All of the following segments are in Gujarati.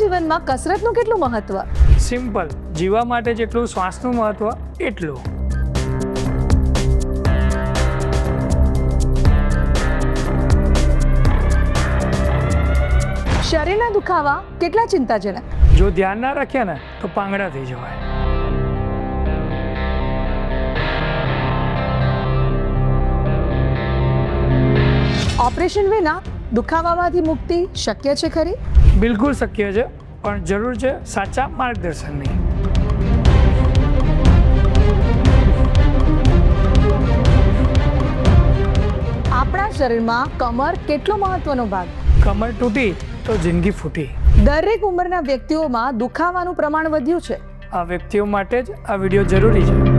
જીવનમાં કસરતનું કેટલું મહત્વ? સિમ્પલ. જીવવા માટે જેટલું શ્વાસનું મહત્વ એટલું. શરીરના દુખાવા કેટલા ચિંતાજનક? જો ધ્યાન ના રાખ્યા ને તો પાંગડા થઈ જવાય. ઓપરેશન વિના દુખાવામાંથી મુક્તિ શક્ય છે ખરી? બિલકુલ શક્ય છે પણ જરૂર છે સાચા માર્ગદર્શનની. આપણા શરીરમાં કમર કેટલો મહત્વનો ભાગ? કમર તૂટી તો જિંદગી ફૂટી. દરેક ઉંમરના વ્યક્તિઓમાં દુખાવાનું પ્રમાણ વધ્યું છે. આ વ્યક્તિઓ માટે જ આ વીડિયો જરૂરી છે.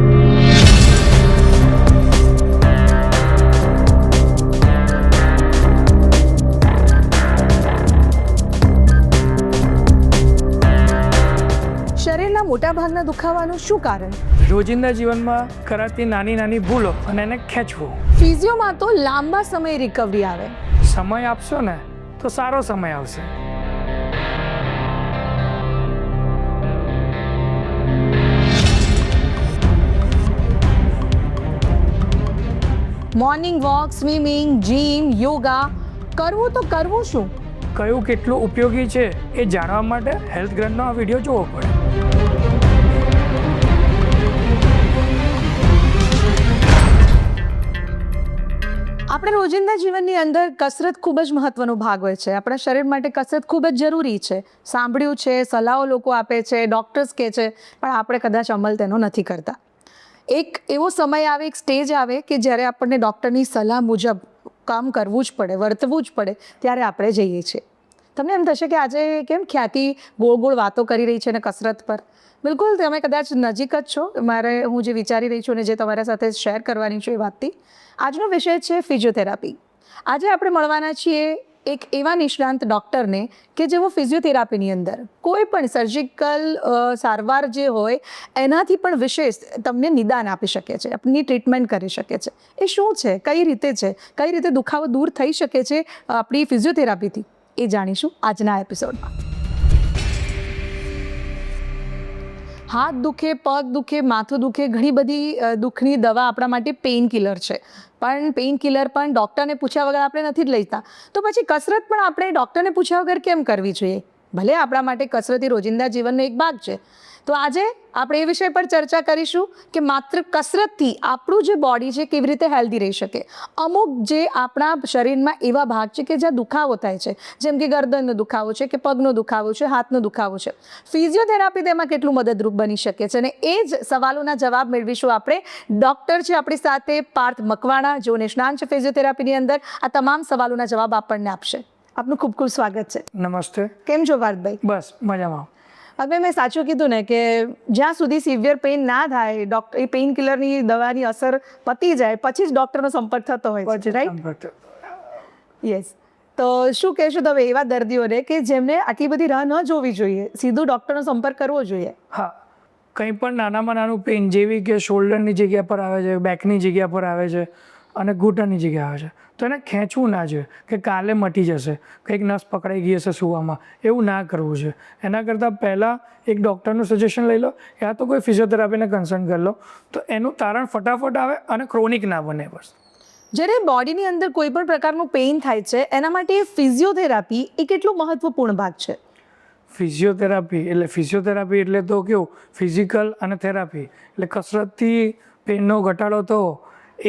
મોટાભાગના દુખાવાનું શું કારણ? રોજિંદા જીવનમાં કરાતી નાની નાની ભૂલો અને એને ખેંચવું. ફિઝિયોમાં તો લાંબા સમય રિકવરી આવે. સમય આપશો ને તો સારો સમય આવશે. Morning walk swimming gym yoga કરવું તો કરવું શું? કયું કેટલું ઉપયોગી છે એ જાણવા માટે હેલ્થ ગ્રંથનો આ વીડિયો જોવો પડે. આપણે રોજિંદા જીવનની અંદર કસરત ખૂબ જ મહત્વનો ભાગ હોય છે. આપણા શરીર માટે કસરત ખૂબ જ જરૂરી છે. સાંભળ્યું છે, સલાહો લોકો આપે છે ડૉક્ટર્સ કહે છે, પણ આપણે કદાચ અમલ તેનો નથી કરતા. એક એવો સમય આવે, એક સ્ટેજ આવે કે જ્યારે આપણને ડૉક્ટરની સલાહ મુજબ કામ કરવું જ પડે, વર્તવું જ પડે, ત્યારે આપણે જઈએ છીએ. તમને એમ થશે કે આજે કેમ ખ્યાતિ ગોળ ગોળ વાતો કરી રહી છે ને કસરત પર? બિલકુલ, તમે કદાચ નજીક જ છો. મારે હું જે વિચારી રહી છું ને જે તમારા સાથે શેર કરવાની છું એ વાતથી, આજનો વિષય છે ફિઝિયોથેરાપી. આજે આપણે મળવાના છીએ એક એવા નિષ્ણાંત ડૉક્ટરને કે જેઓ ફિઝિયોથેરાપીની અંદર કોઈ પણ સર્જિકલ સારવાર જે હોય, એનાથી પણ વિશેષ તમને નિદાન આપી શકે છે, આપની ટ્રીટમેન્ટ કરી શકે છે. એ શું છે? કઈ રીતે છે? કઈ રીતે દુખાવો દૂર થઈ શકે છે આપણી ફિઝિયોથેરાપીથી? એ જાણીશું આજના એપિસોડમાં. હાથ દુખે, પગ દુખે, માથું દુખે, ઘણી બધી દુઃખની દવા આપણા માટે પેઇન કિલર છે. પણ પેઇન કિલર પણ ડૉક્ટરને પૂછ્યા વગર આપણે નથી જ લેતા. તો પછી કસરત પણ આપણે ડૉક્ટરને પૂછ્યા વગર કેમ કરવી જોઈએ? ભલે આપણા માટે કસરત એ રોજિંદા જીવનનો એક ભાગ છે. તો આજે આપણે એ વિષય પર ચર્ચા કરીશું કે માત્ર કસરતથી આપણું જે બોડી છે કેવી રીતે હેલ્ધી રહી શકે. અમુક જે આપણા શરીરમાં એવા ભાગ છે કે જ્યાં દુખાવો થાય છે જેમ કે ગરદનનો દુખાવો છે કે પગનો દુખાવો છે હાથનો દુખાવો છે. ફિઝિયોથેરાપી તેમાં કેટલું મદદરૂપ બની શકે છે અને એ જ સવાલોના જવાબ મેળવીશું આપણે ડૉક્ટર છે આપણી સાથે પાર્થ મકવાણા જેઓ નિષ્ણાંત છે ફિઝિયોથેરાપીની અંદર. આ તમામ સવાલોના જવાબ આપણને આપશે. આપનું ખૂબ ખૂબ સ્વાગત છે. નમસ્તે. કેમ છો પાર્થભાઈ? બસ મજામાં. હવે મેં સાચું કીધું ને કે જ્યાં સુધી સિવિયર પેઇન ના થાય ડોક્ટર એ પેઇન કિલરની દવાની અસર પતી જાય પછી જ ડૉક્ટરનો સંપર્ક થતો હોય છે રાઈટ યસ તો શું કહેશો તમે એવા દર્દીઓને કે જેમને આટલી બધી રાહ ન જોવી જોઈએ સીધું ડૉક્ટરનો સંપર્ક કરવો જોઈએ? હા. કંઈ પણ નાનામાં નાનું પેઇન જેવી કે શોલ્ડરની જગ્યા પર આવે છે બેકની જગ્યા પર આવે છે અને ઘૂંટણની જગ્યા આવે છે. તો એને ખેંચવું ના જોઈએ કે કાલે મટી જશે કંઈક નસ પકડાઈ ગઈ હશે સુવામાં. એવું ના કરવું છે એના કરતાં પહેલાં એક ડૉક્ટરનું સજેશન લઈ લો યા તો કોઈ ફિઝિયોથેરાપીને કન્સલ્ટ કરી લો. તો એનું તારણ ફટાફટ આવે અને ક્રોનિક ના બને બસ. જ્યારે બોડીની અંદર કોઈ પણ પ્રકારનું પેઇન થાય છે એના માટે ફિઝિયોથેરાપી એ કેટલો મહત્વપૂર્ણ ભાગ છે? ફિઝિયોથેરાપી એટલે ફિઝિયોથેરાપી એટલે તો કેવું? ફિઝિકલ અને થેરાપી. એટલે કસરતથી પેનનો ઘટાડો તો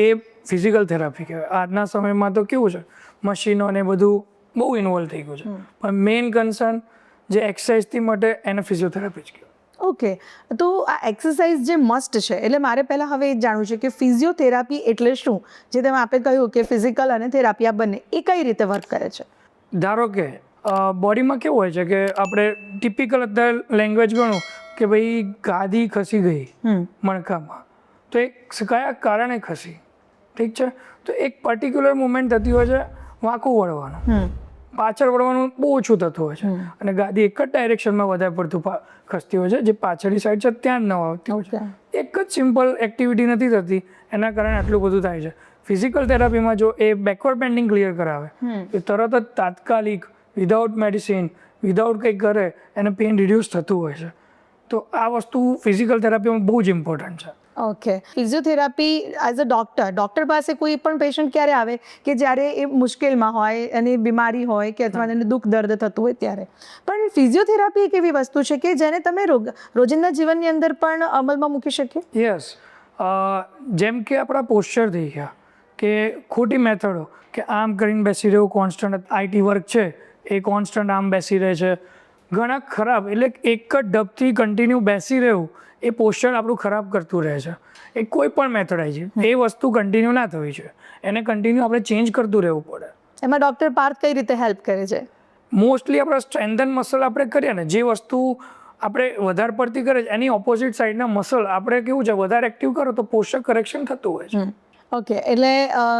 એ ફિઝિકલ થેરાપી કહેવાય. આજના સમયમાં તો કેવું છે મશીનો ને બધું બહુ ઇન્વોલ્વ થઈ ગયું છે. પણ મેઇન કન્સર્ન જે એક્સરસાઇઝથી માટે એને ફિઝિયોથેરાપી જ કહેવાય. ઓકે તો આ એક્સરસાઇઝ જે મસ્ટ છે એટલે મારે પહેલાં હવે એ જાણવું છે કે ફિઝિયોથેરાપી એટલે શું? જે તમે આપે કહ્યું કે ફિઝિકલ અને થેરાપી આ બંને એ કઈ રીતે વર્ક કરે છે? ધારો કે બોડીમાં કેવું હોય છે કે આપણે ટિપિકલ અત્યારે લેંગ્વેજ ગણું કે ભાઈ ગાદી ખસી ગઈ મણકામાં. તો એ કયા કારણે ખસી? ઠીક છે? તો એક પર્ટિક્યુલર મુમેન્ટ થતી હોય છે વાંકું વળવાનું. પાછળ વળવાનું બહુ ઓછું થતું હોય છે. અને ગાદી એક જ ડાયરેક્શનમાં વધારે પડતું ખસતી હોય છે જે પાછળની સાઈડ છે ત્યાં જ ન આવતી હોય છે. એક જ સિમ્પલ એક્ટિવિટી નથી થતી એના કારણે આટલું બધું થાય છે. ફિઝિકલ થેરાપીમાં જો એ બેકવર્ડ પેન્ડિંગ ક્લિયર કરાવે એ તરત જ તાત્કાલિક વિધાઉટ મેડિસિન વિધાઉટ કંઈક કરે એને પેઇન રિડ્યુસ થતું હોય છે. તો આ વસ્તુ ફિઝિકલ થેરાપીમાં બહુ જ ઇમ્પોર્ટન્ટ છે. Okay physiotherapy as a doctor doctor પાસે કોઈ પણ પેશન્ટ ક્યારે આવે? કે જ્યારે એ મુશ્કેલમાં હોય એની બીમારી હોય કે અથવા એને દુઃખ દર્દ થતું હોય ત્યારે. પણ ફિઝિયોથેરાપી એક એવી વસ્તુ છે કે જેને તમે રોજિંદા જીવનની અંદર પણ અમલમાં મૂકી શકીએ? યસ જેમ કે આપણા પોસ્ચર થઈ ગયા કે ખોટી મેથડો કે આમ કરીને બેસી રહેવું કોન્સ્ટન્ટ આઈટી વર્ક છે એ કોન્સ્ટન્ટ આમ બેસી રહે છે. ઘણા ખરાબ એટલે એક જ ઢબથી કન્ટિન્યુ બેસી રહેવું એ પોસ્ચર આપણું ખરાબ કરતું રહે છે. એ કોઈ પણ મેથડ આવી છે. એ વસ્તુ કન્ટિન્યુ ના થવી છે એને કન્ટિન્યુ આપણે ચેન્જ કરતું રહેવું પડે. એમાં ડૉક્ટર પાર્થ કઈ રીતે હેલ્પ કરે છે? મોસ્ટલી આપણા સ્ટ્રેન્થન મસલ આપણે કરીએ ને જે વસ્તુ આપણે વધારે પડતી કરે છે એની ઓપોઝિટ સાઈડના મસલ આપણે કેવું છે વધારે એક્ટિવ કરો તો પોસ્ચર કરેક્શન થતું હોય છે. ઓકે એટલે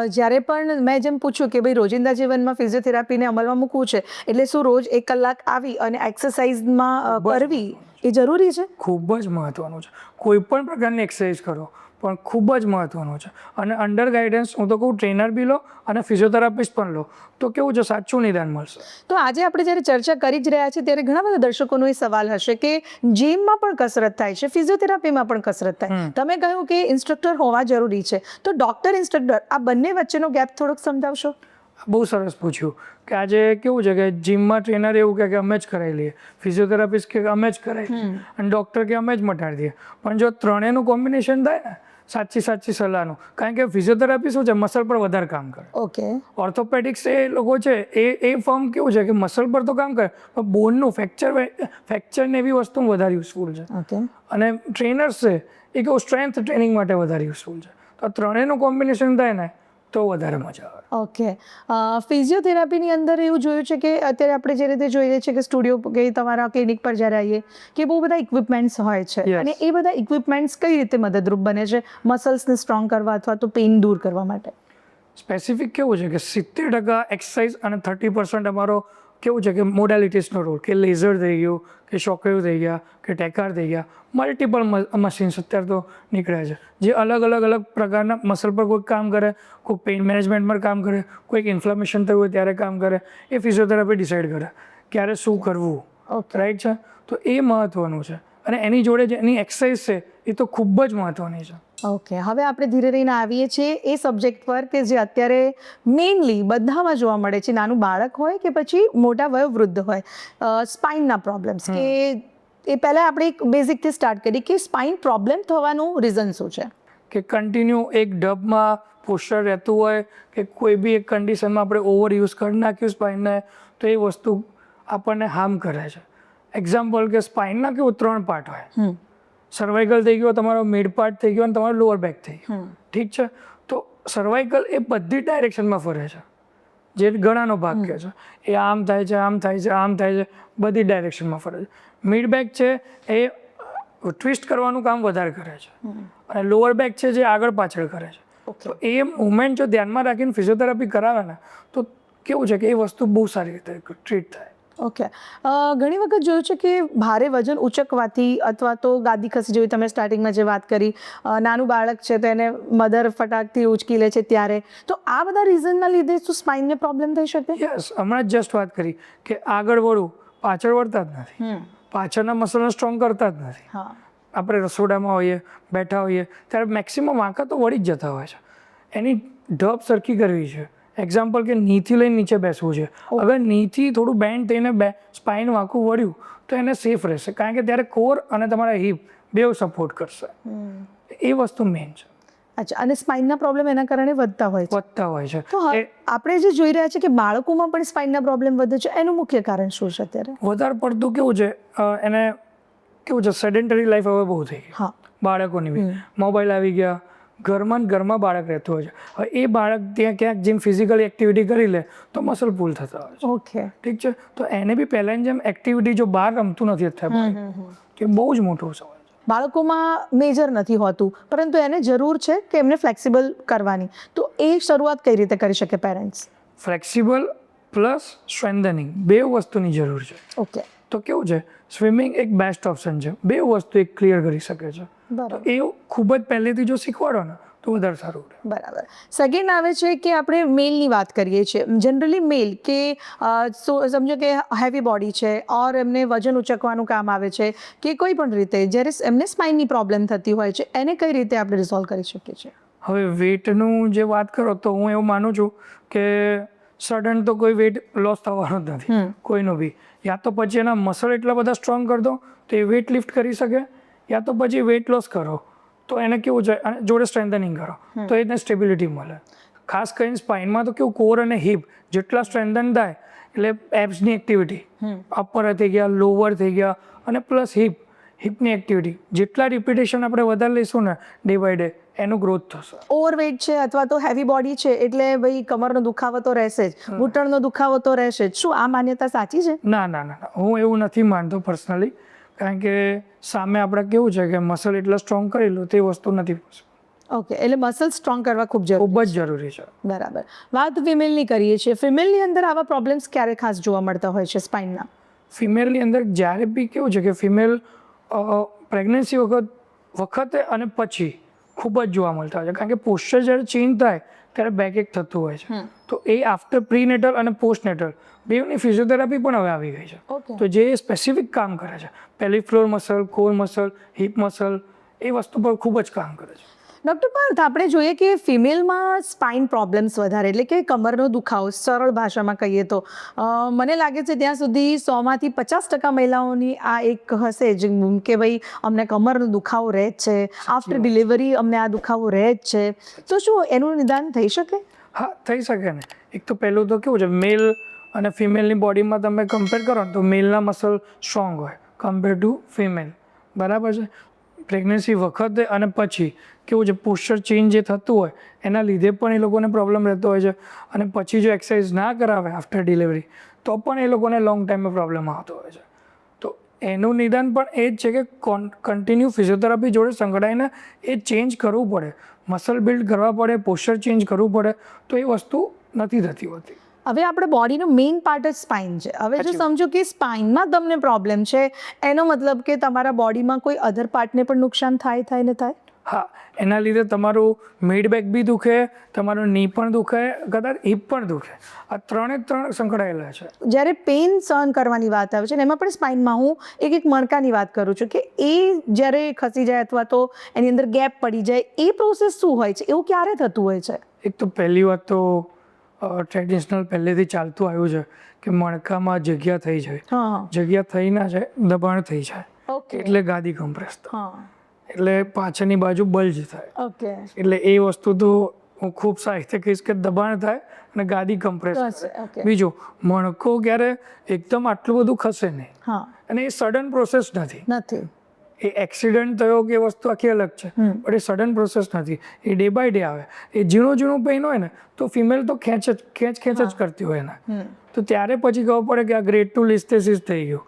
જ્યારે પણ મેં જેમ પૂછ્યું કે ભાઈ રોજિંદા જીવનમાં ફિઝિયોથેરાપીને અમલમાં મૂકવું છે એટલે શું રોજ એક કલાક આવી અને એક્સરસાઇઝમાં કરવી? એ જરૂરી છે? ખૂબ જ મહત્વનું છે. કોઈ પણ પ્રકારની એક્સરસાઇઝ કરો પણ ખૂબ જ મહત્વનું છે. અને અંડર ગાઈડન્સ હું તો કહું ટ્રેનર બી લો અને ફિઝિયોથેરાપિસ્ટ પણ લો. તો કેવું છે સાચું નિદાન મળશે? તો આજે આપણે જ્યારે ચર્ચા કરી જ રહ્યા છીએ ત્યારે ઘણા બધા દર્શકોનો એ સવાલ હશે કે જીમમાં પણ કસરત થાય છે ફિઝિયોથેરાપીમાં પણ કસરત થાય. તમે કહ્યું કે ઇન્સ્ટ્રક્ટર હોવા જરૂરી છે. તો ડોક્ટર ઇન્સ્ટ્રક્ટર આ બંને વચ્ચેનો ગેપ થોડોક સમજાવશો? બહુ સરસ પૂછ્યું કે આજે કેવું છે કે જીમમાં ટ્રેનર એવું કહે કે અમે જ કરાવી લઈએ. ફિઝિયોથેરાપિસ્ટ કે અમે જ કરાવી અને ડૉક્ટર કે અમે જ મટાડી દઈએ. પણ જો ત્રણેયનું કોમ્બિનેશન થાય ને સાચી સાચી સલાહનું. કારણ કે ફિઝિયોથેરાપી શું છે મસલ પર વધારે કામ કરે. ઓકે. ઓર્થોપેડિક્સ એ લોકો છે એ એ ફોર્મ કેવું છે કે મસલ પર તો કામ કરે પણ બોનનું ફ્રેક્ચર ફ્રેક્ચર ને એવી વસ્તુ વધારે યુઝફુલ છે. ઓકે. અને ટ્રેનર્સ છે એ કેવું સ્ટ્રેન્થ ટ્રેનિંગ માટે વધારે યુઝફુલ છે. તો ત્રણેયનું કોમ્બિનેશન થાય ને તો વધારે મજા આવે. ઓકે. ફિઝિયોથેરાપીની અંદર એવું જોયું છે કે અત્યારે આપણે જે રીતે જોઈએ છીએ કે સ્ટુડિયો કે તમારા ક્લિનિક પર જ્યારે આવીએ કે બહુ બધા ઇક્વિપમેન્ટ્સ હોય છે અને એ બધા ઇક્વિપમેન્ટ્સ કઈ રીતે મદદરૂપ બને છે? મસલ્સને સ્ટ્રોંગ કરવા અથવા તો પેઇન દૂર કરવા માટે? સ્પેસિફિક કેવું છે કે સિત્તેર ટકા એક્સરસાઇઝ અને થર્ટી પર્સન્ટ અમારો કેવું છે કે મોડાલિટીસનો રોલ કે લેઝર થઈ ગયું કે શોકવેવ થઈ ગયા કે ટેકાર થઈ ગયા મલ્ટિપલ મશીન્સ અત્યારે તો નીકળ્યા છે. જે અલગ અલગ અલગ પ્રકારના મસલ પર કોઈક કામ કરે કોઈક પેઇન મેનેજમેન્ટમાં કામ કરે કોઈક ઇન્ફ્લેમેશન થયું હોય ત્યારે કામ કરે એ ફિઝિયોથેરાપી ડિસાઇડ કરે ક્યારે શું કરવું રાઈટ છે? તો એ મહત્ત્વનું છે. અને એની જોડે જે એની એક્સરસાઇઝ છે એ તો ખૂબ જ મહત્ત્વની છે. ઓકે હવે આપણે ધીરે રહીને આવીએ છીએ એ સબ્જેક્ટ પર કે જે અત્યારે મેઇનલી બધામાં જોવા મળે છે નાનું બાળક હોય કે પછી મોટા વયોવૃદ્ધ હોય સ્પાઇનના પ્રોબ્લેમ્સ કે એ પહેલાં આપણે એક બેઝિકથી સ્ટાર્ટ કરીએ કે સ્પાઇન પ્રોબ્લેમ થવાનું રીઝન શું છે? કે કન્ટિન્યુ એક ડબમાં પોસ્ચર રહેતું હોય કે કોઈ બી એક કન્ડિશનમાં આપણે ઓવર યુઝ કરી નાખ્યું સ્પાઇનને તો એ વસ્તુ આપણને હાર્મ કરે છે. એક્ઝામ્પલ કે સ્પાઇનના કેવું ત્રણ પાર્ટ હોય. સર્વાઇકલ થઈ ગયો તમારો મિડ પાર્ટ થઈ ગયો અને તમારો લોઅર બેક થઈ ગયો. ઠીક છે? તો સર્વાઇકલ એ બધી ડાયરેક્શનમાં ફરે છે. જે ગળાનો ભાગ કહે છે. એ આમ થાય છે આમ થાય છે આમ થાય છે બધી ડાયરેક્શનમાં ફરે છે. મિડ બેક છે એ ટ્વિસ્ટ કરવાનું કામ વધારે કરે છે. અને લોઅર બેક છે જે આગળ પાછળ કરે છે. તો એ મુવમેન્ટ જો ધ્યાનમાં રાખીને ફિઝિયોથેરાપી કરાવે ને તો કેવું છે કે એ વસ્તુ બહુ સારી રીતે ટ્રીટ થાય. ઓકે ઘણી વખત જોયું છે કે ભારે વજન ઉચકવાથી અથવા તો ગાદી ખસી જેવી તમે સ્ટાર્ટિંગમાં જે વાત કરી નાનું બાળક છે તો એને મધર ફટાકથી ઉચકી લે છે ત્યારે. તો આ બધા રીઝનના લીધે શું સ્પાઇનને પ્રોબ્લેમ થઈ શકે? યસ હમણાં જ જસ્ટ વાત કરી કે આગળ વળવું પાછળ વળતા જ નથી. પાછળના મસલને સ્ટ્રોંગ કરતા જ નથી. હા. આપણે રસોડામાં હોઈએ બેઠા હોઈએ ત્યારે મેક્સિમમ વાંકા તો વળી જ જતા હોય છે. એની ઢબ સરખી કરવી છે. એક્ઝામ્પલ કે નીથી લઈને નીચે બેસવું છે. અગર નીથી થોડું બેન્ડ થઈને બે સ્પાઇન વાંકું વળ્યું તો એને સેફ રહેશે. કારણ કે ત્યારે કોર અને તમારા હિપ બેવ સપોર્ટ કરશે. એ વસ્તુ મેઇન છે. અચ્છા અને સ્પાઇનના પ્રોબ્લેમ એના કારણે વધતા હોય છે. વધતા હોય છે. તો આપણે જે જોઈ રહ્યા છે કે બાળકોમાં પણ સ્પાઇનના પ્રોબ્લેમ વધે છે એનું મુખ્ય કારણ શું છે અત્યારે? વધારે પડતું કેવું છે એને કેવું છે સેડેન્ટરી લાઈફ હવે બહુ થઈ ગઈ. હા. બાળકોની બી. મોબાઈલ આવી ગયા ઘરમાં ને ઘરમાં બાળક રહેતું હોય છે. હવે એ બાળક ત્યાં ક્યાંક જેમ ફિઝિકલ એક્ટિવિટી કરી લે તો મસલ પુલ થતા હોય છે. ઓકે ઠીક છે? તો એને બી પહેલાંની જેમ એક્ટિવિટી જો બહાર રમતું નથી થયા કે બહુ જ મોટો સવાલ છે. બાળકોમાં મેજર નથી હોતું પરંતુ એને જરૂર છે કે એમને ફ્લેક્સિબલ કરવાની. તો એ શરૂઆત કઈ રીતે કરી શકે પેરેન્ટ્સ ફ્લેક્સિબલ પ્લસ સ્ટ્રેન્થનિંગ બે વસ્તુની જરૂર છે. ઓકે તો કેવું છે? સ્વિમિંગ એક બેસ્ટ ઓપ્શન છે. બે વસ્તુ એક ક્લિયર કરી શકે છે. તો એ ખૂબ જ પહેલેથી જો શીખવાડો ને તો વધારે સારું રહે. બરાબર. સેકન્ડ આવે છે કે આપણે મેલની વાત કરીએ છીએ. જનરલી મેલ કે સો સમજો કે હેવી બોડી છે ઓર એમને વજન ઉચકવાનું કામ આવે છે કે કોઈ પણ રીતે જ્યારે એમને સ્પાઇનની પ્રોબ્લેમ થતી હોય છે એને કઈ રીતે આપણે રિઝોલ્વ કરી શકીએ છીએ? હવે વેટનું જે વાત કરો તો હું એવું માનું છું કે સડન તો કોઈ વેટ લોસ થવાનો જ નથી. કોઈનો કોઈનું બી. યા તો પછી એના મસલ એટલા બધા સ્ટ્રોંગ કરી દો તો એ વેટ લિફ્ટ કરી શકે યા તો પછી વેઇટ લોસ કરો. તો એને કેવું અને જોડે સ્ટ્રેન્થનિંગ કરો. તો એને સ્ટેબિલિટી મળે. ખાસ કરીને સ્પાઇનમાં તો કેવું કોર અને હિપ જેટલા સ્ટ્રેન્થન થાય એટલે એપ્સની એક્ટિવિટી અપર થઈ ગયા લોવર થઈ ગયા અને પ્લસ હિપ હિપની એક્ટિવિટી જેટલા રિપીટેશન આપણે વધારે લઈશું ને ડે બાય ડે એનું ગ્રોથ થશે. ઓવરવેટ છે અથવા તો હેવી બોડી છે એટલે ભાઈ કમરનો દુખાવો તો રહેશે જ. ઘૂંટણનો દુખાવો તો રહેશે જ. શું આ માન્યતા સાચી છે? ના ના ના. હું એવું નથી માનતો પર્સનલી કારણ કે સામે આપણે કેવું છે કે મસલ એટલા સ્ટ્રોંગ કરી લો તે વસ્તુ નથી ઓકે એટલે મસલ સ્ટ્રોંગ કરવા ખૂબ જરૂરી ખૂબ જ જરૂરી છે. બરાબર. વાત ફિમેલની કરીએ છીએ. ફિમેલની અંદર આવા પ્રોબ્લેમ્સ ક્યારે ખાસ જોવા મળતા હોય છે સ્પાઇનના ફિમેલની અંદર જ્યારે બી કેવું છે કે ફિમેલ પ્રેગ્નન્સી વખત વખતે અને પછી ખૂબ જ જોવા મળતા હોય છે. કારણ કે પોસ્ચર જ્યારે ચેન્જ થાય ત્યારે બેક એક થતું હોય છે. તો એ આફ્ટર પ્રીનેટલ અને પોસ્ટનેટલ બેની ફિઝિયોથેરાપી પણ હવે આવી ગઈ છે. તો જે સ્પેસિફિક કામ કરે છે પેલી floor muscle core muscle hip muscle એ વસ્તુ પર ખૂબ જ કામ કરે છે. ડૉક્ટર પાર્થ આપણે જોઈએ કે ફિમેલમાં સ્પાઇન પ્રોબ્લેમ્સ વધારે એટલે કે કમરનો દુખાવો સરળ ભાષામાં કહીએ તો. મને લાગે છે ત્યાં સુધી સોમાંથી પચાસ ટકા મહિલાઓની આ એક હશે જ કે ભાઈ અમને કમરનો દુખાવો રહે જ છે આફ્ટર ડિલિવરી અમને આ દુખાવો રહે જ છે. તો શું એનું નિદાન થઈ શકે? હા થઈ શકે ને. એક તો પહેલું તો કેવું છે મેલ અને ફિમેલની બોડીમાં તમે કમ્પેર કરો ને તો મેલના મસલ સ્ટ્રોંગ હોય કમ્પેર ટુ ફિમેલ બરાબર છે? પ્રેગ્નન્સી વખતે અને પછી. કેવું છે પોસ્ચર ચેન્જ જે થતું હોય એના લીધે પણ એ લોકોને પ્રોબ્લેમ રહેતો હોય છે. અને પછી જો એક્સરસાઇઝ ના કરાવે આફ્ટર ડિલિવરી તો પણ એ લોકોને લોંગ ટાઈમમાં પ્રોબ્લેમ આવતો હોય છે. તો એનું નિદાન પણ એ જ છે કે કોન કન્ટિન્યુ ફિઝિયોથેરાપી જોડે સંકળાઈને એ ચેન્જ કરવું પડે. મસલ બિલ્ડ કરવા પડે પોસ્ચર ચેન્જ કરવું પડે તો એ વસ્તુ નથી થતી હોતી. હવે આપણે બોડીનો મેઇન પાર્ટ જ સ્પાઇન છે. હવે જો સમજો કે સ્પાઇનમાં તમને પ્રોબ્લેમ છે એનો મતલબ કે તમારા બોડીમાં કોઈ અધર પાર્ટને પણ નુકસાન થાય થાય ને થાય? હા એના લીધે તમારું મિડ બેક બી દુખે તમારું ની પણ દુખે કદાચ હિપ પણ દુખે. આ ત્રણે ત્રણ સંકળાયેલા છે. જ્યારે પેન સહન કરવાની વાત આવે છે ને એમાં પણ સ્પાઇનમાં હું એક એક મણકાની વાત કરું છું કે એ જ્યારે ખસી જાય અથવા તો એની અંદર ગેપ પડી જાય એ પ્રોસેસ શું હોય છે? એવું ક્યારે થતું હોય છે? એક તો પહેલી વાત તો ટ્રેડિશનલ પહેલેથી ચાલતું આવ્યું છે કે મણકામાં જગ્યા થઈ જાય. હા. જગ્યા થઈ ના જાય દબાણ થઈ જાય. ઓકે એટલે ગાદી કમ્પ્રેસ હા. એટલે પાછળની બાજુ બલ્જ થાય. ઓકે. એટલે એ વસ્તુ તો હું ખૂબ સાહિત્ય કહીશ કે દબાણ થાય અને ગાદી કમ્પ્રેસ બીજું મણકો ક્યારે એકદમ આટલું બધું ખસે નહીં. અને એ સડન પ્રોસેસ નથી. નથી. એ એક્સિડન્ટ થયો કે વસ્તુ આખી અલગ છે પણ એ સડન પ્રોસેસ નથી. એ ડે બાય ડે આવે. એ ઝીણું ઝીણું પેઇન હોય ને તો ફિમેલ તો ખેંચ જ ખેંચ ખેંચ જ કરતી હોય એને. તો ત્યારે પછી ખબર પડે કે આ ગ્રેડ ટુ લિસ્ટેસિસ થઈ ગયું.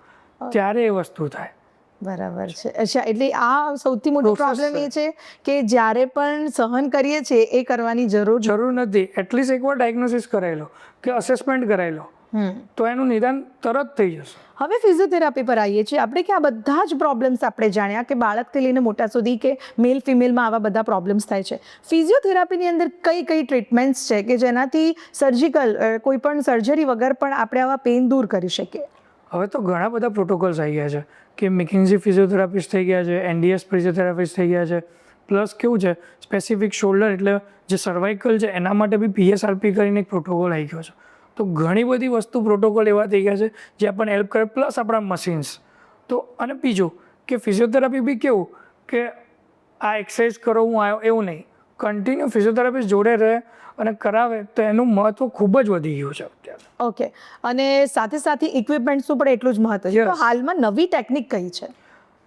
ત્યારે એ વસ્તુ થાય. બરાબર છે. અચ્છા એટલે આ સૌથી મોટો પ્રોબ્લેમ એ છે કે જ્યારે પણ સહન કરીએ છીએ એ કરવાની જરૂર જરૂર નથી. એટલીસ્ટ એકવાર ડાયગ્નોસિસ કરાવી લો કે અસેસમેન્ટ કરાવી લો. હમ. તો એનું નિદાન તરત થઈ જશે. હવે ફિઝિયોથેરાપી પર આવીએ છીએ. આપણે કે આ બધા જ પ્રોબ્લેમ્સ આપણે જાણ્યા કે બાળકથી લઈને મોટા સુધી કે મેલ ફિમેલમાં આવા બધા પ્રોબ્લેમ્સ થાય છે. ફિઝિયોથેરાપીની અંદર કઈ કઈ ટ્રીટમેન્ટ્સ છે કે જેનાથી સર્જિકલ કોઈ પણ સર્જરી વગર પણ આપણે આવા પેઇન દૂર કરી શકીએ? હવે તો ઘણા બધા પ્રોટોકોલ્સ આવી ગયા છે. કે મિકિન્ઝી ફિઝિયોથેરાપિસ્ટ થઈ ગયા છે એનડીએસ ફિઝિયોથેરાપિસ્ટ થઈ ગયા છે. પ્લસ કેવું છે સ્પેસિફિક શોલ્ડર એટલે જે સર્વાઇકલ છે, એના માટે બી પીએસઆરપી કરીને એક પ્રોટોકોલ આવી ગયો છે. તો ઘણી બધી વસ્તુ પ્રોટોકોલ એવા થઈ ગયા છે, જે આપણને હેલ્પ કરે પ્લસ આપણા મશીન્સ તો અને બીજું કે ફિઝિયોથેરાપી બી કેવું કે આ એક્સરસાઇઝ કરો, હું આવ્યો એવું નહીં. કન્ટિન્યુ ફિઝિયોથેરાપિસ્ટ જોડે રહે અને કરાવે તો એનું મહત્ત્વ ખૂબ જ વધી ગયું છે અત્યારે. ઓકે અને સાથે સાથે ઇક્વિપમેન્ટ્સનું પણ એટલું જ મહત્વ છે. તો હાલમાં નવી ટેકનિક કઈ છે?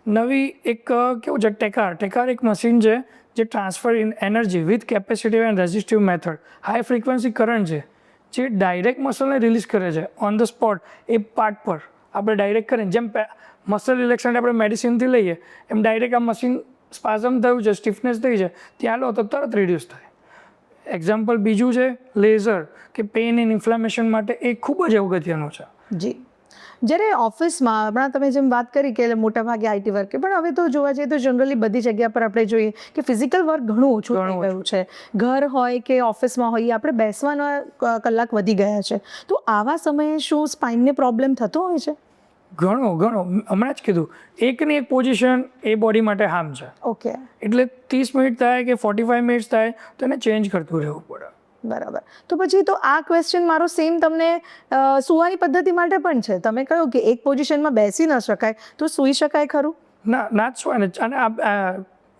નવી એક કેવું છે? ટેકાર. ટેકાર એક મશીન છે જે transfer in energy with capacity and resistive method high frequency current છે જે ડાયરેક્ટ મસલને રિલીઝ કરે છે. ઓન ધ સ્પોટ એ પાર્ટ પર. આપણે ડાયરેક્ટ કરીને જેમ મસલ રિલેક્સન્ટ આપણે મેડિસિનથી લઈએ એમ ડાયરેક્ટ આ મશીન સ્પાઝમ થયું છે સ્ટીફનેસ થઈ છે ત્યાં લો તો તરત રિડ્યુસ થાય. એક્ઝામ્પલ બીજું છે લેઝર કે પેઇન ઇન ઇન્ફ્લામેશન માટે એ ખૂબ જ અગત્યનું છે. જી. જ્યારે ઓફિસમાં હમણાં તમે જેમ વાત કરી કે મોટાભાગે આઈટી વર્કે પણ હવે તો જોવા જઈએ તો જનરલી બધી જગ્યા પર આપણે જોઈએ કે ફિઝિકલ વર્ક ઘણું ઓછું થઈ ગયું છે. ઘર હોય કે ઓફિસમાં હોય આપણે બેસવાના કલાક વધી ગયા છે. તો આવા સમયે શું સ્પાઇનને પ્રોબ્લેમ થતો હોય છે? ઘણો ઘણો. હમણાં જ કીધું એકની એક પોઝિશન એ બોડી માટે હાર્મ છે. ઓકે એટલે ત્રીસ મિનિટ થાય કે ફોર્ટી ફાઈવ મિનિટ્સ થાય તો એને ચેન્જ કરતું રહેવું પડે. બરાબર. તો પછી તો આ ક્વેશ્ચન મારો સેમ તમને સુવાની પદ્ધતિ માટે પણ છે. તમે કહ્યું કે એક પોઝિશનમાં બેસી ન શકાય તો સૂઈ શકાય ખરું? ના ના જ સુવાય. અને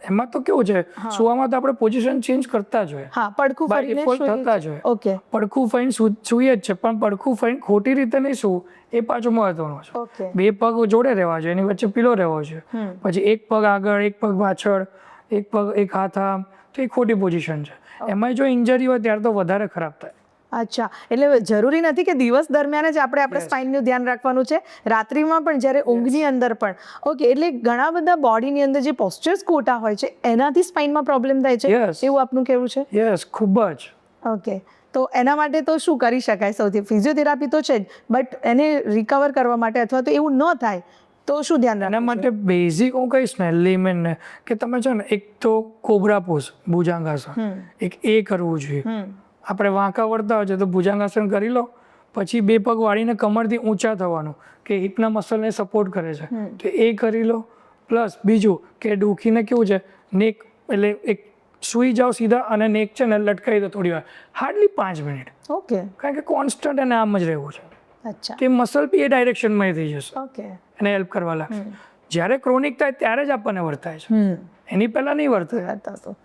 એમાં તો કેવું છે સુવામાં તો આપણે પોઝિશન ચેન્જ કરતા જ હોય. હા પડખું ફરીને થતા જ હોય. ઓકે. પડખું ફરીને સૂઈએ જ છે પણ પડખું ફરીને ખોટી રીતે નહીં સૂવું એ પાછું મહત્વનું છે. બે પગ જોડે રહેવા જોઈએ એની વચ્ચે પીલો રહેવો જોઈએ પછી એક પગ આગળ એક પગ પાછળ એક પગ એક હાથ આમ તો એ ખોટી પોઝિશન છે. એમાં જો ઇન્જરી હોય ત્યારે તો વધારે ખરાબ થાય. અચ્છા. એટલે જરૂરી નથી કે દિવસ દરમિયાન જ આપણે આપણે સ્પાઇનનું ધ્યાન રાખવાનું છે. રાત્રિમાં પણ જ્યારે ઊંઘની અંદર પણ. ઓકે એટલે ઘણા બધા બોડીની અંદર જે પોસ્ચર્સ ખોટા હોય છે એનાથી સ્પાઇનમાં પ્રોબ્લેમ થાય છે. એવું આપનું કેવું છે? યસ ખૂબ જ. ઓકે તો એના માટે તો શું કરી શકાય સૌથી? ફિઝિયોથેરાપી તો છે જ બટ એને રિકવર કરવા માટે અથવા તો એવું ન થાય તો શું ધ્યાન એના માટે બેઝિક હું કહીશ ને layman ને કે તમે છે ને એક તો કોબરા પોઝ ભુજાંગાસન એક એ કરવું જોઈએ. આપણે વાંકા વળતા હોય છે તો ભુજાંગાસન કરી લો. પછી બે પગ વાળીને કમરથી ઊંચા થવાનું કે હિપના મસલને સપોર્ટ કરે છે. તો એ કરી લો. પ્લસ બીજું કે દુખીને કેવું છે નેક એટલે એક સૂઈ જાઓ સીધા અને નેક છે ને લટકાવી દો થોડી વાર. હાર્ડલી પાંચ મિનિટ. ઓકે. કારણ કે કોન્સ્ટન્ટ એને આમ જ રહેવું છે. અચ્છા. તે મસલ બી એ ડાયરેક્શનમાં થઈ જશે. ઓકે. એને હેલ્પ કરવા લાગશે. જ્યારે ક્રોનિક થાય ત્યારે જ આપણને વર્તાય છે. એની પહેલાં નહીં વર્તાય. તો.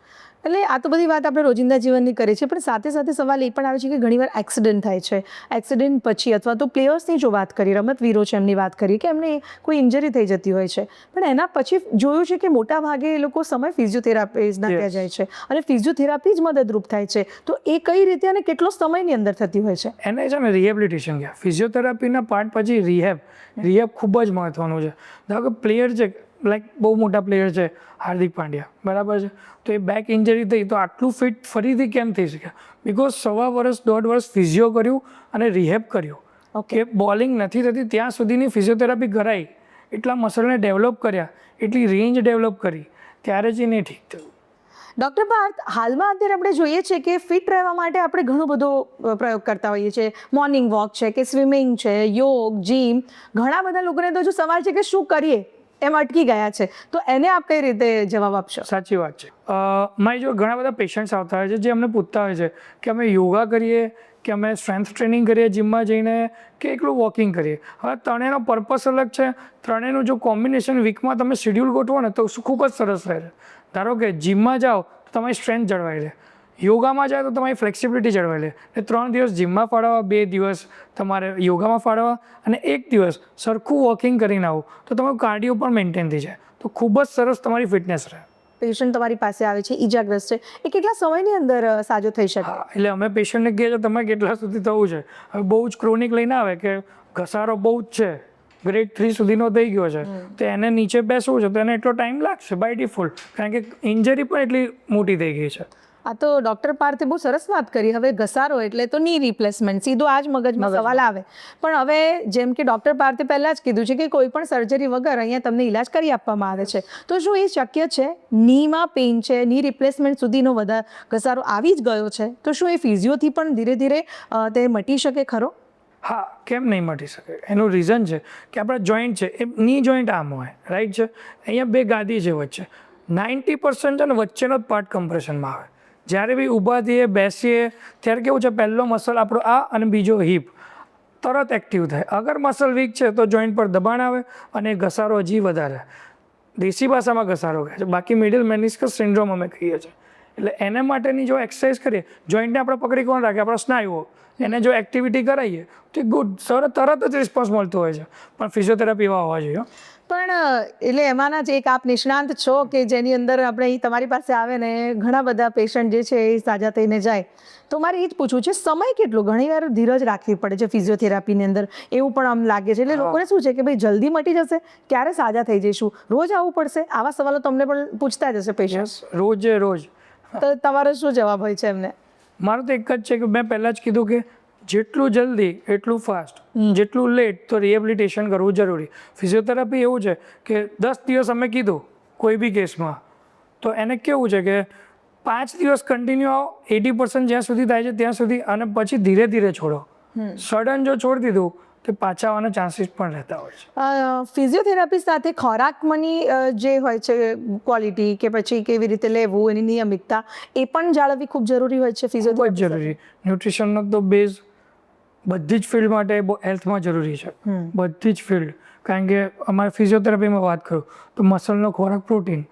એટલે આ તો બધી વાત આપણે રોજિંદા જીવનની કરીએ છીએ પણ સાથે સાથે સવાલ એ પણ આવે છે કે ઘણીવાર એક્સિડન્ટ થાય છે. એક્સિડન્ટ પછી અથવા તો પ્લેયર્સની જો વાત કરીએ રમતવીરો છે એમની વાત કરીએ કે એમને કોઈ ઇન્જરી થઈ જતી હોય છે. પણ એના પછી જોયું છે કે મોટા ભાગે એ લોકો સમય ફિઝિયોથેરાપીઝના ત્યાં જાય છે અને ફિઝિયોથેરાપી જ મદદરૂપ થાય છે. તો એ કઈ રીતે અને કેટલો સમયની અંદર થતી હોય છે? એને છે ને રિહેબિલિટેશન ગયા ફિઝિયોથેરાપીના પાર્ટ પછી રિહેબ રિહેબ ખૂબ જ મહત્વનું છે. ધારો કે પ્લેયર છે લાઈક બહુ મોટા પ્લેયર છે હાર્દિક પાંડ્યા. બરાબર છે? તો એ બેક ઇન્જરી થઈ તો આટલું ફિટ ફરીથી કેમ થઈ શકે? બિકોઝ સવા વર્ષ દોઢ વર્ષ ફિઝિયો કર્યું અને રિહેબ કર્યું. ઓકે કે બોલિંગ નથી થતી ત્યાં સુધીની ફિઝિયોથેરાપી કરાઈ. એટલા મસલને ડેવલપ કર્યા એટલી રેન્જ ડેવલપ કરી ત્યારે જ એને ઠીક થયું. ડૉક્ટર પાર્થ હાલમાં અત્યારે આપણે જોઈએ છીએ કે ફિટ રહેવા માટે આપણે ઘણો બધો પ્રયોગ કરતા હોઈએ છીએ. મોર્નિંગ વોક છે કે સ્વિમિંગ છે યોગ જીમ ઘણા બધા લોકોને તો જો સવાલ છે કે શું કરીએ? એમ અટકી ગયા છે. તો એને આપ કઈ રીતે જવાબ આપશો? સાચી વાત છે. મારી જો ઘણા બધા પેશન્ટ્સ આવતા હોય છે જે અમને પૂછતા હોય છે કે અમે યોગા કરીએ, કે અમે સ્ટ્રેન્થ ટ્રેનિંગ કરીએ જીમમાં જઈને, કે એકલું વોકિંગ કરીએ. હવે ત્રણેયનો પર્પસ અલગ છે. ત્રણેયનું જો કોમ્બિનેશન વીકમાં તમે શેડ્યુલ ગોઠવો ને તો ખૂબ જ સરસ રહે છે. ધારો કે જીમમાં જાઓ તો તમારી સ્ટ્રેન્થ જળવાઈ રહે. યોગામાં જાય તો તમારી ફ્લેક્સિબિલિટી જળવાઈ લે ને ત્રણ દિવસ જીમમાં ફાળવવા બે દિવસ તમારે યોગામાં ફાળવવા અને એક દિવસ સરખું વોકિંગ કરીને આવો તો તમારું કાર્ડિયો પણ મેન્ટેન થઈ જાય. તો ખૂબ જ સરસ તમારી ફિટનેસ રહે. પેશન્ટ તમારી પાસે આવે છે ઈજાગ્રસ્ત છે. એ કેટલા સમયની અંદર સાજો થઈ શકે? હા એટલે અમે પેશન્ટને કહીએ છીએ તમે કેટલા સુધી થવું છે? હવે બહુ જ ક્રોનિક લઈને આવે કે ઘસારો બહુ જ છે. ગ્રેડ થ્રી સુધીનો થઈ ગયો છે. તો એને નીચે બેસવું છે તો એને એટલો ટાઈમ લાગશે બાય ડિફોલ્ટ કારણ કે ઇન્જરી પણ એટલી મોટી થઈ ગઈ છે. આ તો ડૉક્ટર પાર્થે બહુ સરસ વાત કરી. હવે ઘસારો એટલે તો ની રિપ્લેસમેન્ટ સીધો આ જ મગજમાં સવાલ આવે. પણ હવે જેમ કે ડૉક્ટર પાર્થે પહેલાં જ કીધું છે કે કોઈ પણ સર્જરી વગર અહીંયા તમને ઇલાજ કરી આપવામાં આવે છે. તો શું એ શક્ય છે? નીમાં પેઇન છે ની રિપ્લેસમેન્ટ સુધીનો વધારે ઘસારો આવી જ ગયો છે. તો શું એ ફિઝિયોથી પણ ધીરે ધીરે તે મટી શકે ખરો? હા કેમ નહીં મટી શકે? એનું રીઝન છે કે આપણા જોઈન્ટ છે એ ની જોઈન્ટ આમ હોય રાઈટ છે? અહીંયા બે ગાદી છે વચ્ચે. નાઇન્ટી પર્સન્ટ છે ને વચ્ચેનો જ પાર્ટ કમ્પ્રેશનમાં આવે. જ્યારે બી ઊભા થઈએ, બેસીએ, ત્યારે કેવું છે, પહેલો મસલ આપણો આ અને બીજો હિપ. તરત એક્ટિવ થાય. અગર મસલ વીક છે, તો જોઈન્ટ પર દબાણ આવે અને ઘસારો હજી વધારે. દેશી ભાષામાં ઘસારો કહે છે. બાકી મિડલ મેનિસ્કસ સિન્ડ્રોમ અમે કહીએ છીએ. એટલે એને માટેની જો એક્સરસાઇઝ કરીએ જોઈન્ટને આપણે પકડી કોણ રાખે? આપણા સ્નાયુઓ. એને જો એક્ટિવિટી કરાવીએ તો ગુડ સર, તરત જ રિસ્પોન્સ મળતો હોય છે. પણ ફિઝિયોથેરાપી એવા હોવા જોઈએ. પણ એટલે એમાંના જ એક આપ નિષ્ણાંત છો કે જેની અંદર આપણે અહીં તમારી પાસે આવે ને ઘણા બધા પેશન્ટ જે છે એ સાજા થઈને જાય. તો મારે એ જ પૂછવું છે સમય કેટલો? ઘણી વાર ધીરજ રાખવી પડે છે ફિઝિયોથેરાપીની અંદર. એવું પણ આમ લાગે છે. એટલે લોકોને શું છે કે ભાઈ જલ્દી મટી જશે ક્યારે સાજા થઈ જઈશું? રોજ આવવું પડશે? આવા સવાલો તમને પણ પૂછતા જ હશે પેશન્ટ રોજે રોજ. તો તમારો શું જવાબ હોય છે એમને? મારું તો એક જ છે કે મેં પહેલાં જ કીધું કે જેટલું જલ્દી એટલું ફાસ્ટ જેટલું લેટ તો રિહેબિલિટેશન કરવું જરૂરી. ફિઝિયોથેરાપી એવું છે કે દસ દિવસ અમે કીધું કોઈ બી કેસમાં તો એને કેવું છે કે પાંચ દિવસ કન્ટિન્યુ એટી પર્સન્ટ જ્યાં સુધી થાય છે ત્યાં સુધી અને પછી ધીરે ધીરે છોડો. સડન જો છોડી દીધું તો પાછા આવવાના ચાન્સીસ પણ રહેતા હોય છે. ફિઝિયોથેરાપી સાથે ખોરાકમાંની જે હોય છે ક્વોલિટી કે પછી કેવી રીતે લેવું એની નિયમિતતા એ પણ જાળવવી ખૂબ જરૂરી હોય છે ફિઝિયોથેરાપી જરૂરી. ન્યુટ્રિશનનો તો બેઝ બધી જ ફિલ્ડ માટે બહુ હેલ્થમાં જરૂરી છે. બધી જ ફિલ્ડ કારણ કે અમારે ફિઝિયોથેરાપીમાં વાત કરું તો મસલનો ખોરાક પ્રોટીન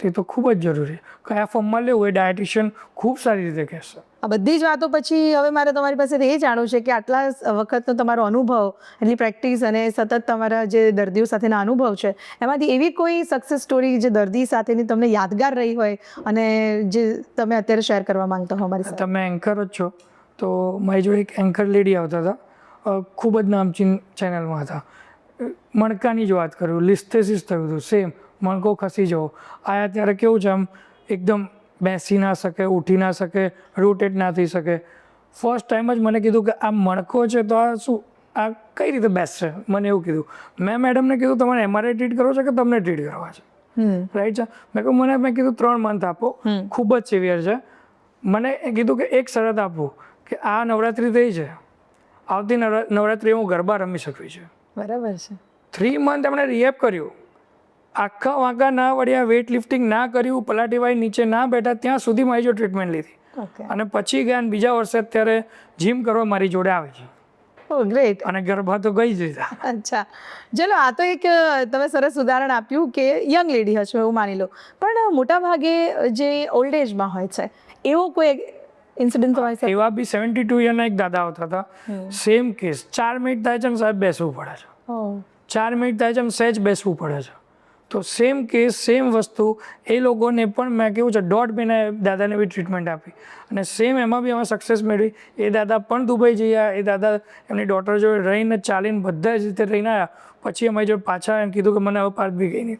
તે તો ખૂબ જ જરૂરી. કયા ફોર્મમાં લેવું એ ડાયટિશિયન ખૂબ સારી રીતે કહેશે. આ બધી જ વાતો પછી હવે મારે તમારી પાસેથી એ જાણવું છે કે આટલા વખતનો તમારો અનુભવ એટલી પ્રેક્ટિસ અને સતત તમારા જે દર્દીઓ સાથેના અનુભવ છે એમાંથી એવી કોઈ સક્સેસ સ્ટોરી જે દર્દી સાથેની તમને યાદગાર રહી હોય અને જે તમે અત્યારે શેર કરવા માંગતા હો અમારી સાથે? તમે એન્કર જ છો. તો મારી જોડે એક એન્કર લેડી આવતા હતા. ખૂબ જ નામચીન ચેનલમાં હતા. મણકાની જ વાત કરું લિસ્થેસિસ થયું હતું સેમ મણકો ખસી જવો. આયા ત્યારે કેવું છે આમ એકદમ બેસી ના શકે ઉઠી ના શકે રોટેટ ના થઈ શકે. ફર્સ્ટ ટાઈમ જ મને કીધું કે આ મણકો છે તો આ શું આ કઈ રીતે બેસશે મને એવું કીધું. મેં મેડમને કીધું તમારે એમઆરઆઈ ટ્રીટ કરવો છે કે તમને ટ્રીટ કરવા છે? રાઈટ છે? મેં કહ્યું મને મેં કીધું ત્રણ મંથ આપો. ખૂબ જ સિવિયર છે. મને એ કીધું કે એક શરત આપું. કે આ નવરાત્રિ થઈ છે. આવતી નવરા નવરાત્રિ હું ગરબા રમી શકવી છે. બરાબર છે. થ્રી મંથ એમણે રિએપ કર્યું. આખા વાંકા ના વળ્યા વેઇટ લિફ્ટિંગ ના કર્યું પલાટીવાય નીચે ના બેઠા ત્યાં સુધી મારી જો ટ્રીટમેન્ટ લીધી. અને પછી ગયા બીજા વર્ષે અત્યારે જીમ કરવા મારી જોડે આવે છે. ગ્રેટ અને ગરબા તો ગઈ જ અચ્છા. ચલો આ તો એક તમે સરસ ઉદાહરણ આપ્યું કે યંગ લેડી હશો એવું માની લો. પણ મોટા ભાગે જે ઓલ્ડ એજમાં હોય છે એવો કોઈ ઇન્સિડન્ટ હોય છે એવા બી સેવન્ટી ટુ યરના એક દાદા આવતા હતા. સેમ કેસ ચાર મિનિટ થાય છે ને સાહેબ બેસવું પડે છે. ચાર મિનિટ થાય છે એમ સહેજ બેસવું પડે છે. તો સેમ કેસ સેમ વસ્તુ. એ લોકોને પણ મેં કેવું છે દોઢ મહિના દાદાને બી ટ્રીટમેન્ટ આપી. અને સેમ એમાં બી અમે સક્સેસ મેળવી. એ દાદા પણ દુબઈ જયા એ દાદા એમની ડોટર જોડે રહીને ચાલીને બધા જ રીતે રહીને આવ્યા પછી અમારી જોડે પાછા એમ કીધું કે મને હવે પાર્થ બી ગઈ નહીં.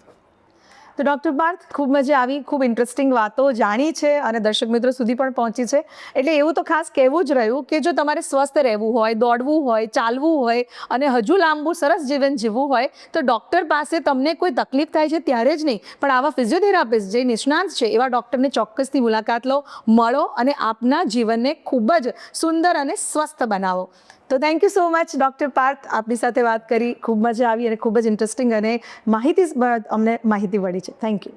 તો ડૉક્ટર પાર્થ, ખૂબ મજા આવી, ખૂબ ઇન્ટરેસ્ટિંગ વાતો જાણી છે અને દર્શક મિત્રો સુધી પણ પહોંચી છે. એટલે એવું તો ખાસ કહેવું જ રહ્યું કે જો તમારે સ્વસ્થ રહેવું હોય, દોડવું હોય, ચાલવું હોય અને હજુ લાંબુ, સરસ જીવન જીવવું હોય, તો ડૉક્ટર પાસે તમને કોઈ તકલીફ થાય છે ત્યારે જ નહીં. પણ આવા ફિઝિયોથેરાપિસ્ટ જે નિષ્ણાંત છે, એવા ડૉક્ટરને ચોક્કસથી મુલાકાત લો, મળો અને આપના જીવનને ખૂબ જ સુંદર અને સ્વસ્થ બનાવો. તો thank you so much doctor Parth આપની સાથે વાત કરી, ખૂબ મજા આવી અને ખૂબ જ ઇન્ટરેસ્ટિંગ અને માહિતી અમને માહિતી મળી છે. થેન્ક યુ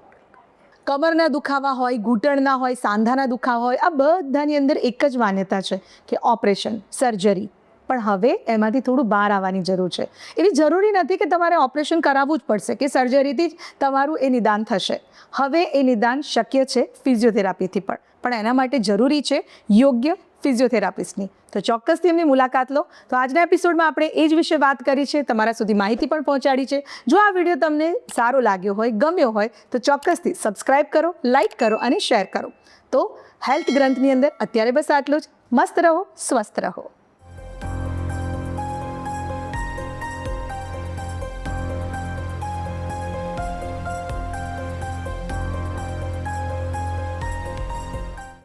કમરના દુખાવા હોય, ઘૂંટણના હોય, સાંધાના દુખાવા હોય, આ બધાની અંદર એક જ માન્યતા છે કે ઓપરેશન, સર્જરી. પણ હવે એમાંથી થોડું બહાર આવવાની જરૂર છે. એવી જરૂરી નથી કે તમારે ઓપરેશન કરાવવું જ પડશે, કે સર્જરીથી જ તમારું એ નિદાન થશે. હવે એ નિદાન શક્ય છે ફિઝિયોથેરાપીથી પણ. પણ એના માટે જરૂરી છે યોગ્ય ફિઝિયોથેરાપિસ્ટની. તો ચોક્કસથી એમની મુલાકાત લો. તો આજના એપિસોડમાં આપણે એ જ વિશે વાત કરી છે. તમારા સુધી માહિતી પણ પહોંચાડી છે. જો આ વીડિયો તમને સારો લાગ્યો હોય, ગમ્યો હોય, તો ચોક્કસથી સબસ્ક્રાઇબ કરો, લાઇક કરો અને શેર કરો. તો હેલ્થ ગ્રંથની અંદર અત્યારે બસ આટલું જ. મસ્ત રહો, સ્વસ્થ રહો.